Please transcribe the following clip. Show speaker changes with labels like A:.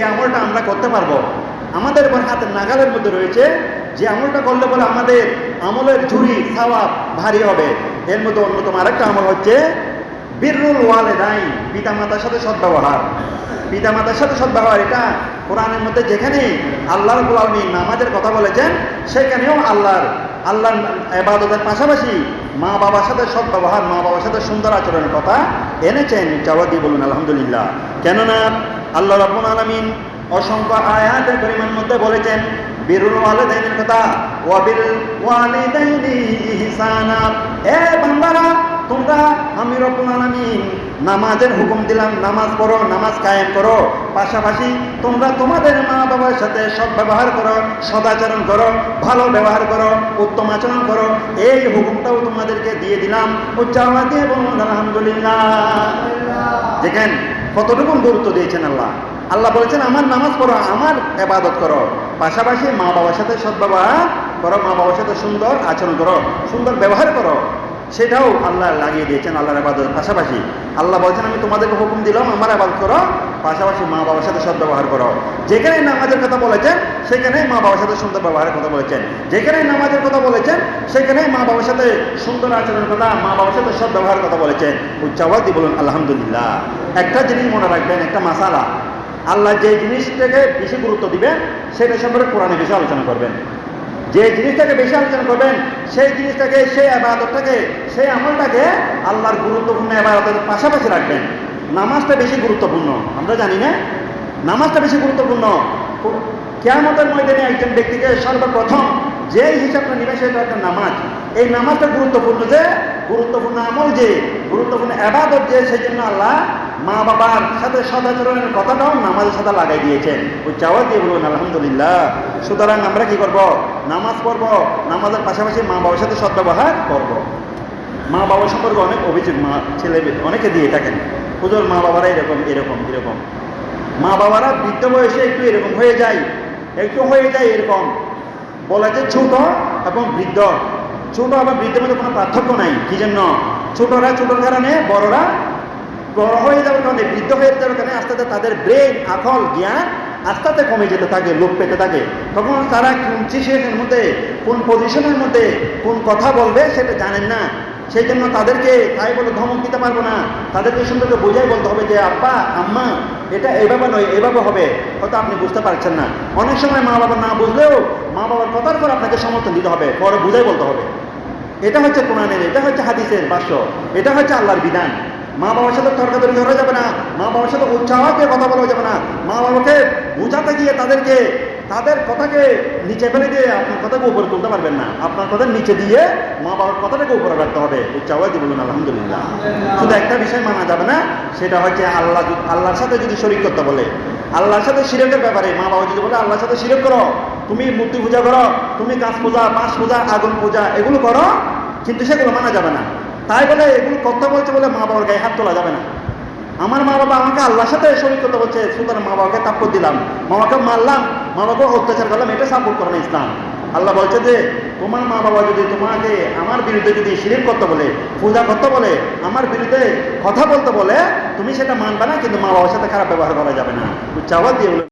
A: এই আমলটা আমরা করতে পারব। আমাদের উপর হাতের নাগালের মধ্যে রয়েছে যে আমলটা করলে বলে আমাদের আমলের ঝুড়ি, সওয়াব ভারী হবে। এর মধ্যে অন্যতম আরেকটা আমল হচ্ছে বীররুল ওয়ালেদাইন পিতা মাতার সাথে সদ্ব্যবহার। পিতা মাতার সাথে সদ্ব্যবহার, এটা কোরআনের মধ্যে যেখানে আল্লাহ রবুল আলমী নামাজের কথা বলেছেন, সেখানেও আল্লাহর আল্লাহর এবাদতের পাশাপাশি মা বাবার সাথে সদ্ব্যবহার মা বাবার সাথে সুন্দর আচরণের কথা এনেছেন। জবাব দিয়ে বলুন, আলহামদুলিল্লাহ। কেননা আল্লাহ রব্বুল আলমিন অসংখ্য আয়াতের পরিমাণ মধ্যে বলেছেন, বীরুল ওয়ালিদাইনের কথা ওয়াবিল ওয়ালিদাইনি ইহসানা। এ বান্দারা, তোমরা আমি রব্বুল আলামিন নামাজের হুকুম দিলাম, নামাজ পড়ো, নামাজ কায়েম করো। পাশাপাশি তোমরা তোমাদের মা বাবার সাথে সৎ ব্যবহার করো, সদাচরণ করো, ভালো ব্যবহার করো, উত্তম আচরণ করো। এই হুকুমটাও তোমাদেরকে দিয়ে দিলাম। উচ্চারণ দিয়ে বলুন, আলহামদুলিল্লাহ। দেখেন কতটুকু গুরুত্ব দিয়েছেন আল্লাহ? আল্লাহ বলেছেন, আমার নামাজ পড়ো, আমার এবাদত করো। পাশাপাশি মা বাবার সাথে সদ্ব্যবহার করো মা বাবার সাথে সুন্দর আচরণ করো, সুন্দর ব্যবহার করো। সেটাও আল্লাহ লাগিয়ে দিয়েছেন আল্লাহর আবাদতের পাশাপাশি। আল্লাহ বলছেন, আমি তোমাদেরকে হুকুম দিলাম, আমার আবাদ করো, পাশাপাশি মা বাবার সাথে সদ্ব্যবহার করো। যেখানে নামাজের কথা বলেছেন, সেখানে মা বাবার সাথে সুন্দর ব্যবহারের কথা বলেছেন। যেখানে নামাজের কথা বলেছেন, সেখানে মা বাবার সাথে সুন্দর আচরণের কথা, মা বাবার সাথে সৎ ব্যবহারের কথা বলেছেন। উচ্চাবাদি বলুন, আলহামদুলিল্লাহ। একটা জিনিস মনে রাখবেন, একটা মাসালা। আল্লাহ যে জিনিসটাকে বেশি গুরুত্ব দিবেন, সেটা সম্পর্কে কোরআনে বেশি আলোচনা করবেন। যে জিনিসটাকে বেশি আলোচনা করবেন, সেই জিনিসটাকে, সেই আবাদতটাকে, সেই আমলটাকে আল্লাহর গুরুত্বপূর্ণ আবাদতের পাশাপাশি রাখবেন। নামাজটা বেশি গুরুত্বপূর্ণ, আমরা জানি না। নামাজটা বেশি গুরুত্বপূর্ণ। কেয়ামতের ময়দানে একজন ব্যক্তিকে সর্বপ্রথম যে হিসাবটা নেবে সেটা একটা নামাজ। এই নামাজটা গুরুত্বপূর্ণ যে, গুরুত্বপূর্ণ আমল যে, গুরুত্বপূর্ণ আবাদত যে, সেই জন্য আল্লাহ মা বাবার সাথে সদাচরণের কথাটাও নামাজের সাথে লাগাই দিয়েছেন। ওই চাওয়া দিয়ে বলুন, আলহামদুলিল্লাহ। সুতরাং আমরা কি করব? নামাজ পড়ব, নামাজের পাশাপাশি মা বাবার সাথে সদ্ব্যবহার করব। মা বাবার সম্পর্কে অনেক অভিযোগ মা ছেলে অনেকে দিয়ে থাকেন। পুজোর মা বাবারা এরকম এরকম এরকম। মা বাবারা বৃদ্ধ বয়সে একটু এরকম হয়ে যায়, একটু হয়ে যায় এরকম। বলা যে ছোট এবং বৃদ্ধ। ছোট এবং বৃদ্ধের মধ্যে কোনো পার্থক্য নাই, কি জন্য? ছোটরা ছোটোর কারণে, বড়রা বড় হয়ে যাওয়ার কারণে বৃদ্ধ হয়ে যাওয়ার কারণে আস্তে আস্তে তাদের ব্রেন আকল জ্ঞান আস্তে আস্তে কমে যেতে থাকে, লোপ পেতে থাকে। তখন তারা কোন সিচুয়েশনের মধ্যে, কোন পজিশনের মধ্যে, কোন কথা বলবে সেটা জানেন না। সেই জন্য তাদেরকে তাই বলে ধমক দিতে পারব না। তাদেরকে সুন্দর বোঝাই বলতে হবে যে, আব্বা, আম্মা, এটা এভাবে নয়, এভাবে হবে। হয়তো আপনি বুঝতে পারছেন না। অনেক সময় মা বাবা না বুঝলেও মা বাবার কথার পর আপনাকে সমর্থন দিতে হবে, পরে বুঝাই বলতে হবে। এটা হচ্ছে কোরআনের, এটা হচ্ছে হাদিসের বাস্য এটা হচ্ছে আল্লাহর বিধান। মা বাবার সাথে তর্কাতর্কি করা যাবে না। মা বাবার সাথে উৎসাহ দিয়ে কথা বলা যাবে না। মা বাবাকে বোঝাতে গিয়ে তাদেরকে, তাদের কথাকে নিচে ফেলে দিয়ে আপনার কথাকে উপরে তুলতে পারবেন না। আপনার কথা নিচে দিয়ে মা বাবার কথাটাকে উপরে রাখতে হবে। উচ্চাহ দিয়ে বলুন, আলহামদুলিল্লাহ। শুধু একটা বিষয় মানা যাবে না, সেটা হচ্ছে আল্লাহ আল্লাহর সাথে যদি শরিক করতে বলে, আল্লাহর সাথে শিরকের ব্যাপারে মা বাবা যদি বলে, আল্লাহর সাথে শিরক করো, তুমি মূর্তি পূজা করো, তুমি গাছ পূজা, বাঁশ পূজা, আগুন পূজা, এগুলো করো, কিন্তু সেগুলো মানা যাবে না। তাই বলে এগুলো করতে বলছে বলে মা বাবার গায়ে হাত তোলা যাবে না। আমার মা বাবা আমাকে আল্লাহর সাথে শরীর করতে বলছে সুতরাং মা বাবাকে তাপ্পর দিলাম। মা বাবাকে মারলাম। মা বাবাকে অত্যাচার করলাম, এটা সাপোর্ট করে না ইসলাম। আল্লাহ বলছে যে, তোমার মা বাবা যদি তোমাকে আমার বিরুদ্ধে যদি শিরিক করতে বলে, পূজা করতে বলে, আমার বিরুদ্ধে কথা বলতে বলে, তুমি সেটা মানবে না, কিন্তু মা বাবার সাথে খারাপ ব্যবহার করা যাবে না। চাওয়া দিয়ে